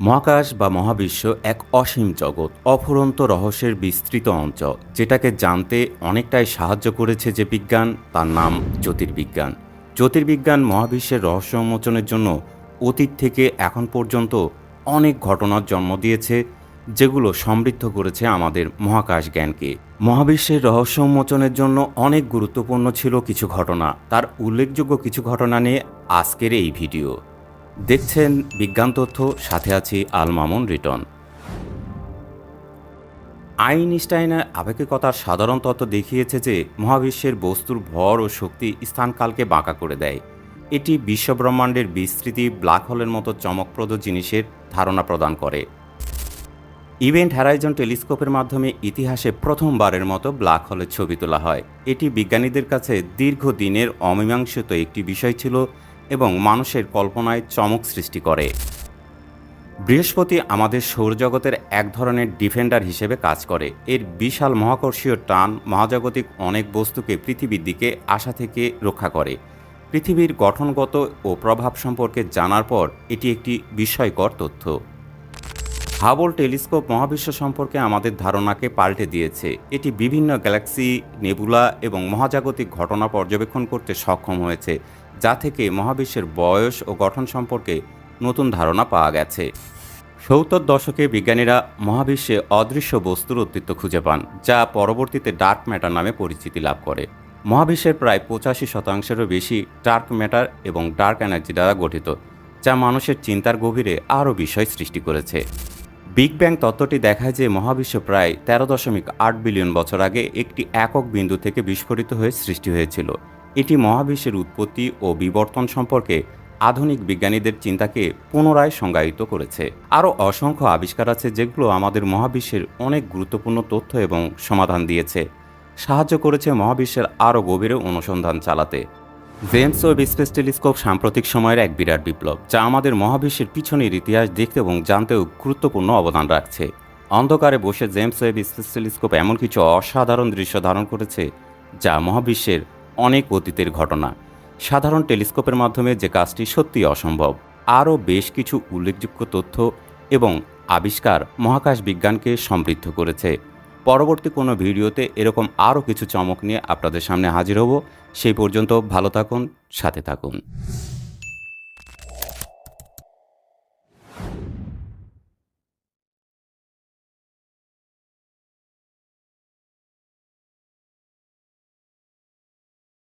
মহাকাশ বা মহাবিশ্ব এক অসীম জগৎ, অফুরন্ত রহস্যের বিস্তৃত অঞ্চল, যেটাকে জানতে অনেকটাই সাহায্য করেছে যে বিজ্ঞান, তার নাম জ্যোতির্বিজ্ঞান। জ্যোতির্বিজ্ঞান মহাবিশ্বের রহস্য উন্মোচনের জন্য অতীত থেকে এখন পর্যন্ত অনেক ঘটনার জন্ম দিয়েছে, যেগুলো সমৃদ্ধ করেছে আমাদের মহাকাশ জ্ঞানকে। মহাবিশ্বের রহস্য উন্মোচনের জন্য অনেক গুরুত্বপূর্ণ ছিল কিছু ঘটনা। তার উল্লেখযোগ্য কিছু ঘটনা নিয়ে আজকের এই ভিডিও। দেখছেন বিজ্ঞান তথ্য, সাথে আছি আল মামুন রিটন। আইনস্টাইনের আবেগিকতার সাধারণ তত্ত্ব দেখিয়েছে যে মহাবিশ্বের বস্তুর ভর ও শক্তি স্থানকালকে বাঁকা করে দেয়। এটি বিশ্বব্রহ্মাণ্ডের বিস্তৃতি, ব্ল্যাক হোলের মতো চমকপ্রদ জিনিসের ধারণা প্রদান করে। ইভেন্ট হ্যারাইজন টেলিস্কোপের মাধ্যমে ইতিহাসে প্রথমবারের মতো ব্ল্যাক হোলের ছবি তোলা হয়। এটি বিজ্ঞানীদের কাছে দীর্ঘদিনের অমীমাংসিত একটি বিষয় ছিল এবং মানুষের কল্পনায় চমক সৃষ্টি করে। বৃহস্পতি আমাদের সৌরজগতের এক ধরনের ডিফেন্ডার হিসেবে কাজ করে। এর বিশাল মহাকর্ষীয় টান মহাজাগতিক অনেক বস্তুকে পৃথিবীর দিকে আসা থেকে রক্ষা করে। পৃথিবীর গঠনগত ও প্রভাব সম্পর্কে জানার পর এটি একটি বিস্ময়কর তথ্য। হাবল টেলিস্কোপ মহাবিশ্ব সম্পর্কে আমাদের ধারণাকে পাল্টে দিয়েছে। এটি বিভিন্ন গ্যালাক্সি নেবুলা এবং মহাজাগতিক ঘটনা পর্যবেক্ষণ করতে সক্ষম হয়েছে, যা থেকে মহাবিশ্বের বয়স ও গঠন সম্পর্কে নতুন ধারণা পাওয়া গেছে। সত্তর দশকে বিজ্ঞানীরা মহাবিশ্বে অদৃশ্য বস্তুর অস্তিত্ব খুঁজে পান, যা পরবর্তীতে ডার্ক ম্যাটার নামে পরিচিতি লাভ করে। মহাবিশ্বের প্রায় পঁচাশি শতাংশেরও বেশি ডার্ক ম্যাটার এবং ডার্ক এনার্জি দ্বারা গঠিত, যা মানুষের চিন্তার গভীরে আরও বিষয় সৃষ্টি করেছে। বিগ ব্যাং তত্ত্বটি দেখায় যে মহাবিশ্ব প্রায় তেরো দশমিক আট বিলিয়ন বছর আগে একটি একক বিন্দু থেকে বিস্ফোরিত হয়ে সৃষ্টি হয়েছিল। এটি মহাবিশ্বের উৎপত্তি ও বিবর্তন সম্পর্কে আধুনিক বিজ্ঞানীদের চিন্তাকে পুনরায় সংজ্ঞায়িত করেছে। আরও অসংখ্য আবিষ্কার আছে যেগুলো আমাদের মহাবিশ্বের অনেক গুরুত্বপূর্ণ তথ্য এবং সমাধান দিয়েছে। সাহায্য করেছে মহাবিশ্বের আরও গভীরে অনুসন্ধান চালাতে। জেমস ওয়েব স্পেস টেলিস্কোপ সাম্প্রতিক সময়ের এক বিরাট বিপ্লব, যা আমাদের মহাবিশ্বের পিছনের ইতিহাস দেখতে এবং জানতেও গুরুত্বপূর্ণ অবদান রাখছে। অন্ধকারে বসে জেমস ওয়েব স্পেস টেলিস্কোপ এমন কিছু অসাধারণ দৃশ্য ধারণ করেছে, যা মহাবিশ্বের অনেক অতীতের ঘটনা। সাধারণ টেলিস্কোপের মাধ্যমে যে কাজটি সত্যি অসম্ভব, আরও বেশ কিছু উল্লেখযোগ্য তথ্য এবং আবিষ্কার মহাকাশ বিজ্ঞানকে সমৃদ্ধ করেছে। পরবর্তী কোনো ভিডিওতে এরকম আরও কিছু চমক নিয়ে আপনাদের সামনে হাজির হব। সেই পর্যন্ত ভালো থাকুন, সাথে থাকুন।